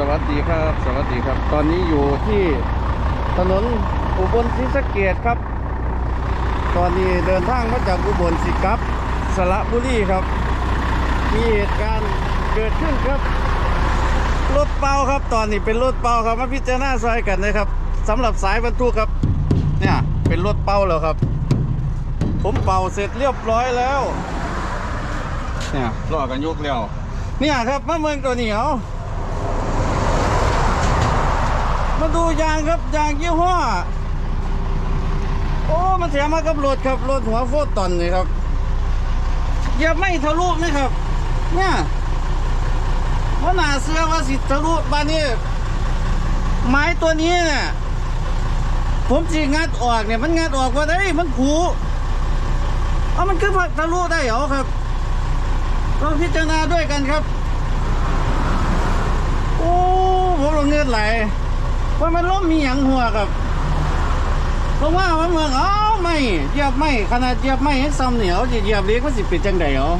สวัสดีครับ สวัสดีครับ ตอนนี้อยู่ที่ถนนอุบลศรีสะเกดครับ ตอนนี้เดินทางมาจากอุบลสิกลับสระบุรีครับ มีเหตุการณ์เกิดขึ้นครับรถเป่าครับ ตอนนี้เป็นรถเป่าครับมาพิจารณาซอยกันนะครับสำหรับสายบรรทุกครับ เนี่ยเป็นรถเป่าแล้วครับ ผมเป่าเสร็จเรียบร้อยแล้ว เนี่ยรอกันยกแล้ว เนี่ยครับมาเมืองตัวเหนียว มาดู ยางครับยางยี่ห้อโอ้ มันแถมมากับรถครับรถหัวโฟตตอนนี่ครับอย่าไม่ทะลุนะครับ เนี่ยว่าหนาเสื้อว่าสิทะลุบานนี้ไม้ตัวนี้เนี่ยผมจีงัดออกเนี่ยมันงัดออกว่าได้มันผูเอามันขึ้นทะลุได้เหรอครับลองพิจารณาด้วยกันครับ โอ้ผมลงเงินไหล ว่ามันล้มมีหยังหัวครับเพราะว่ามันเมืองเอ้าไม่เหยียบไม่ขนาดเหยียบไม่ให้ซ้ำเหนียวเหยียบเล็กมันสิเป็นจังไดเหรอ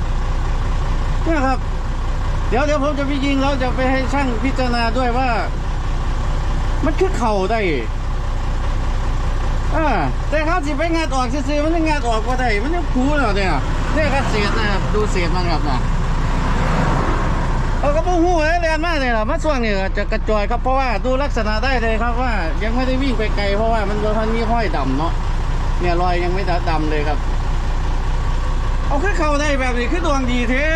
เนี่ยครับ เดี๋ยวเดี๋ยวผมจะไปยิงแล้วจะไปให้ช่างพิจารณาด้วยว่า มันคือเข่าได้อ่าแต่เขาสิไปงานออกซื้อมันยังานออกว่าได้มันยังคูแล้วเนี่ยเนี่ยก็เศษนะครับดูเศษมันครับนะ เอากระปุกหูเลยแรงมากเลยล่ะมาช่วงนี้ก็จะกระจอยครับเพราะว่าดูลักษณะได้เลยครับว่า ยังไม่ได้วิ่งไปไกลเพราะว่ามันมันมีห้อยดำเนาะเนี่ยรอยยังไม่ดำเลยครับ เอาขึ้นเข่าได้แบบนี้ขึ้นดวงดีเท้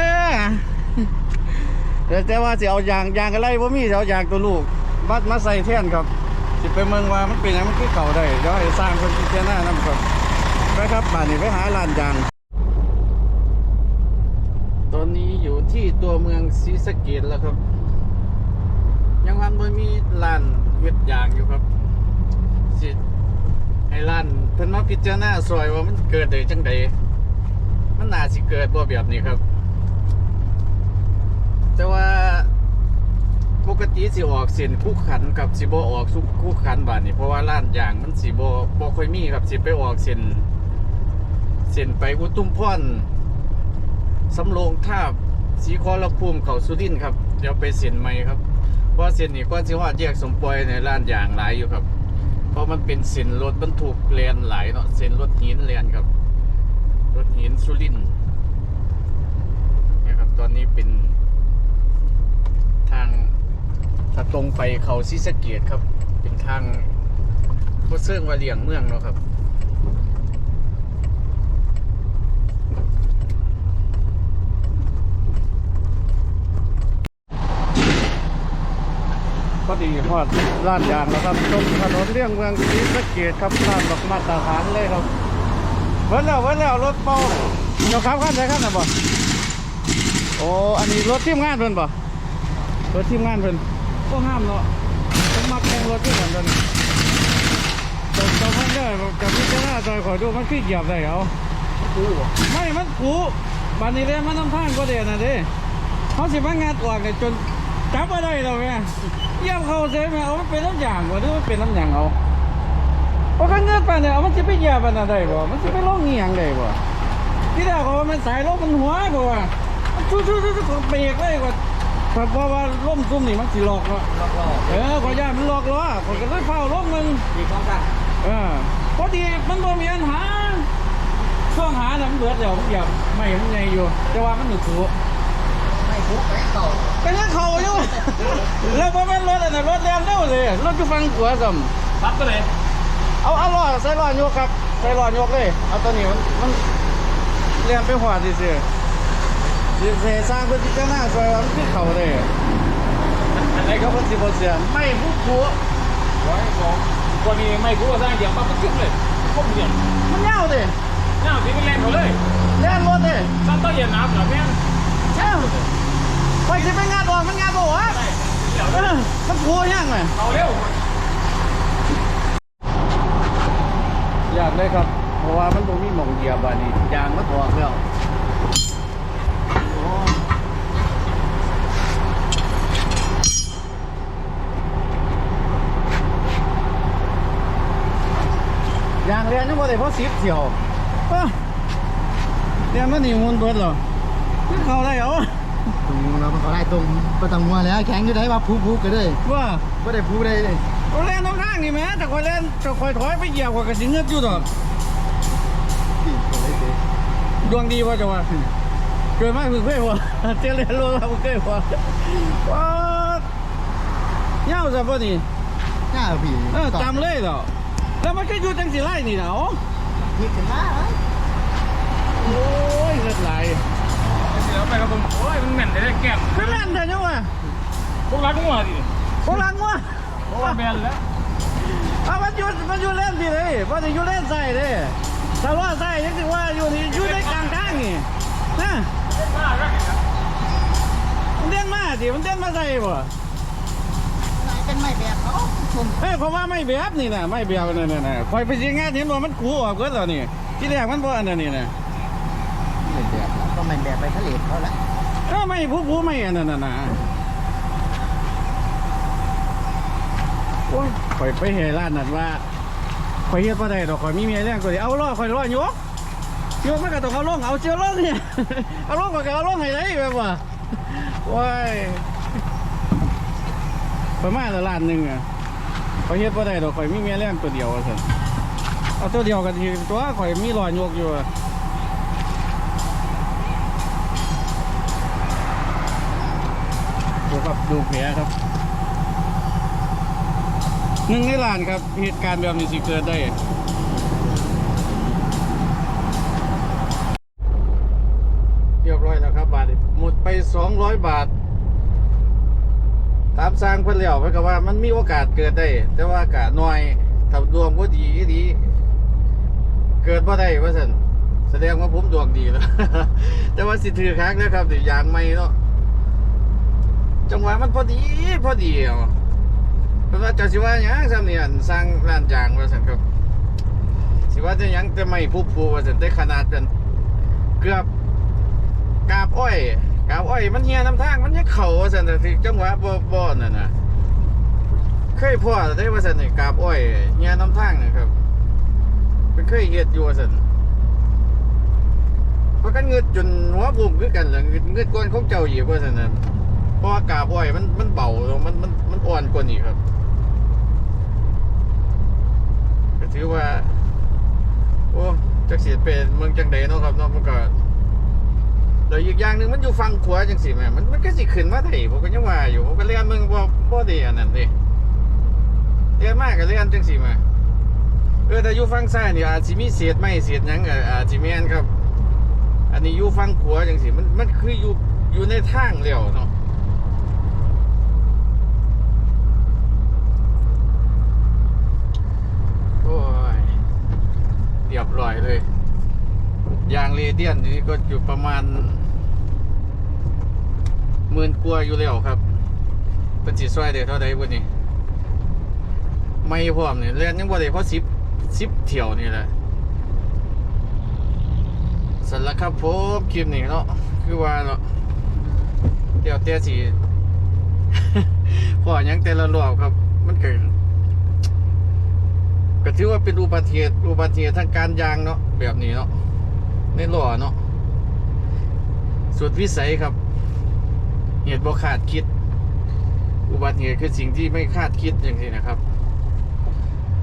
แต่แต่ว่าสิเอายางยางอะไรบ่มีสิเอายางตัวลูกมัดมาใส่แท่นครับสิไปเมืองว่ามันเป็นยังมันขึ้นเข่าได้เดี๋ยวให้สร้างคนพิจารณานํครับไปครับบ้านนี้ไปหาลานยาง ตอนนี้อยู่ ที่ตัวเมืองศรีสะเกดแล้วครับ ยังพันบ่มีร้านเฮ็ดยางอยู่ครับสิให้ร้านเพิ่นมาพิจารณาซอยว่ามันเกิดได้จังใดมันน่าสิเกิดบ่แบบนี้ครับ แต่ว่าปกติสิออกเส้นคู่ขันกับสิบ่ออกสุกคู่ขันบาดนี้เพราะว่าร้านยางมันสิบ่บ่ค่อยมีครับสิไปออกเส้นเส้นไปอุตุมพรสำโรงท่าบ สีคอระภูมิเขาสุรินทร์ครับ เดี๋ยวไปเส้นใหม่ครับ เพราะเส้นนี้ก้อนสิฮอดแยกสมปอยในร้านยางหลายอยู่ครับ เพราะมันเป็นเส้นรถบรรทุกแลนหลายเนาะเส้นรถหินแลนครับ รถหินสุรินทร์เนี่ยครับตอนนี้เป็นทางถ้าตรงไปเขาซิสะเกียครับ เป็นทางพุเสื่องวาเลียงเมืองเนาะครับ พอดีพอดร้านยางแล้วครับตรงถนนเลี่ยงเมืองศรีสะเกดครับร้านดอกมาตรฐานเลยครับเว้นแล้วเว้นแล้วรถเป่าเจ้าขับขั้นใดขั้นน่ะบ่โอ้อันนี้รถทีมงานเพิ่นบ่รถทีมงานเพิ่นก็ห้ามเนาะผมมักแข่งรถที่เหมือนกันตรงตรงนั้นเนี่ยจะพิจารณาใจขอดูมันขี้เหยียบได้เหรอไม่มันผูบันนี้เลยมันน้ำท่านก็เด่นนะเด้เขาสิมางานออกเนี่ยจน จับมาได้แล้วแม่เยี่ยมเขาเสียไหมเอามันเป็นน้ำยางวะหรือมันเป็นน้ำยางเอาเพราะกันเงินไปเนี่ยเอามันจะไปเหยียบมันอะไรบ่ มันจะไปลงเงียงได้บ่ที่แรกเขาว่ามันสายลมมันหัวบ่ว่ามันชูชูชูชูเบรกเลยว่าเพราะว่าล่มซุ่มนี่มันสิหลอกเนาะรอบเออขอย่ามันหลอกล้อผมก็เลยเฝ้าลมมันๆมีความกันเออพอดีมันบ่มีปัญหาช่วงหาน่ะมันเบิดแล้วมันเหยียบไม่มันไงอยู่ แต่ว่ามันหนึกถูไม่คุกไม่ เก่าเป็นยังเขาอยู่แล้วพอมันรถอันนั้นรถแรงเร็วเลยรถอยู่ฝั่งขวาซ้ำปั๊บก็เลยเอาเอาล้อใส่ล้อยกครับใส่ล้อยกเลย เอาตัวนี้มันมันเรียนไปหัวดิสิสิเสสร้างเพื่อที่จะหน้าซอยว่ามันคือเขาเลยไอ้เขาเพิ่นสิบ่เสียไม่ผู้ผัวร้อยสองวันนี้ไม่คุกก็สร้างเดียวปั๊บก็ขึ้นเลยครบเดียวมันยาวดิหน้าพี่เป็นแรงเขาเลยเล่นรถดิตั้งต้นเย็นน้ำเหรอแม่งเอ้า มันงานบ่วะได้เดี๋ยวเออมันผัวยังไงเอาเร็วอยากเลยครับ เพราะว่ามันบ่มีหม่องเหยียบอะนี่ยางมันออกแล้วโอ้ยางเรียนยังบ่ได้เพราะสิบเที่ยวเอ้อเรียนมันนี่มุนเบิดเหรอคือเขาได้เหรอ ตรงนี้เรามันก็ไล่ตรงประตังมัวแล้วแข็งอยู่ได้ว่าพูพูก็ได้ว่าบ่ได้พูได้เลยเราเล่นน้ำข้างนี่แหม่แต่คอยเล่นแต่คอยถอยไปเหยียบกว่ากระสิเงือกอยู่ดอกปีนก็เลยเด้ดวงดีว่าจะว่าเกิดมาเพิ่งเคยหัวเจริญรู้ว่าเพิ่งเคยหัวว้าเงาซะบ่นี่หน้าพี่เออจำเลยเหรอแล้วมันก็อยู่จังสิไล่นี่นะอ๋อพี่ขึ้นมาเอ้ยโอ้ยเลือดไหลเดี๋ยวไปกับผมโอ้ยมันเหม็นเลยแก้มคือแม่นเถอะจังวะพวกรักงัวดิพวกหลังวะโอ้แมนแล้วเอามันอยู่มันอยู่เล่นสิเลยมันจะอยู่เล่นใส่เลยถ้าว่าใส่ยังถือว่าอยู่นี่อยู่ในกลางทางนี่นะมาแล้วมันเด่นมาสิมันเด่นมาใส่บ่เป็นไม่แบบเขาชมเฮ้ยเพราะว่าไม่แบบนี่นะไม่แบบนั่นน่ะนะคอยไปสิงานเห็นว่ามันขูออกเกิดแล้วนี่ที่แรกมันบ่อันนั้นนี่นะไม่แบบ ก็ไม่แบบไปทะเลเขาแหละก็ไม่ผู้ผู้ไม่อันนั้นน่ะนะโอ้ยคอยไปเฮร้านนั่นว่าคอยเฮ็ดบ่ได้ดอกคอยมีเมียแรงกว่านี้เอาล้อคอยล้อยกยกมันก็ต้องเอาลงเอาเชือกลงเนี่ยเอาลงก็เอาลงให้ได้แบบว่าว้ายประมาณละล้านหนึ่งอะคอยเฮ็ดบ่ได้ดอกคอยมีเมียแรงตัวเดียวว่าซั่นเอาตัวเดียวกันทีตัวคอยมีรอยยกอยู่อะ ครับดูแผลครับหนึ่งในล้านครับเหตุการณ์แบบนี้สิเกิดได้เรียบร้อยแล้วครับบาทหมดไป 200 บาท ตามสร้างเพิ่นแล้วเพิ่นก็ว่ามันมีโอกาสเกิดได้ แต่ว่าอากาศน้อยถ้าดวงบ่ดีอีเกิดบ่ได้ว่าซั่นแสดงว่าผมดวงดีแล้ว แต่ว่าสิถือคักนะครับสิยางใหม่เนาะ จังหวะมันพอดีพอดีเอาเพิ่นว่าเจ้าสิว่าหยังซ้ำนี่อันสร้างร้านยางว่าซั่นครับสิว่าจะหยังแต่ไม่ผู้ผู้ว่าซั่นแต่ขนาดเป็นเกือบกาบอ้อยกาบอ้อยมันเฮียน้ำทางมันยังเข่าว่าสันแต่ที่จังหวะบ่บ่นั่นน่ะเคยพ่อได้ว่าสันนี่กาบอ้อยเฮียน้ำทางนะครับเป็นเคยเฮ็ดอยู่ว่าสันเพราะกันเงืดจนหัวบุ่มคือกันแหละเงืดเงืดก้อนของเจ้าอีกว่าสันน่ะ เพราะว่ากาบอ้อยมันมันเบามันมันมันอ่อนกว่านี้ครับก็ถือว่า โอ้จักเสียเป็นเมืองจังใดเนาะครับเนาะมันก็แล้วอีกอย่างหนึ่งมันอยู่ฝั่งขวาจังสิแม่มันมันก็สิขึ้นมาได้ผมก็ยังว่าอยู่ผมก็เรียนมึงบ่บ่ด้อันนั้นด้เรียนมากก็เรียนจังสิมาเออแต่อยู่ฝั่งซ้ายนี่อาจสิมีเศษไม้เศษหยังก็อาจสิแม่นครับ อันนี้อยู่ฝั่งขวาจังสิมันมันคืออยู่อยู่ในทางแล้วเนาะโอ้ย เรียบร้อยเลย ยางเรเดียนนี่ก็อยู่ประมาณหมื่นกว่าอยู่แล้วครับ เป็นสีสวยเดี๋ยวเท่าใดวันนี้ไม่พร้อมเนี่ยเล่นยังบ่ได้เพราะสิบสิบเที่ยวนี่แหละสันละครับผมคลิปนี้เนาะคือว่าเนาะเดี๋ยวเตี้ยสีพอยังแต่ละรอบครับ มันเกิด ก็ถือว่าเป็นอุบัติเหตุอุบัติเหตุทางการยางเนาะแบบนี้เนาะในหล่อเนาะสุดวิสัยครับ เหตุบ่คาดคิด อุบัติเหตุคือสิ่งที่ไม่คาดคิดอย่างนี้นะครับ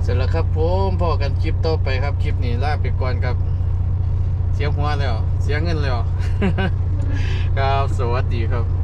เสร็จแล้วครับผมพอกันคลิปต่อไปครับคลิปนี้ลาไปก่อนครับ เสียหัวแล้ว เสียเงินแล้ว ครับสวัสดีครับ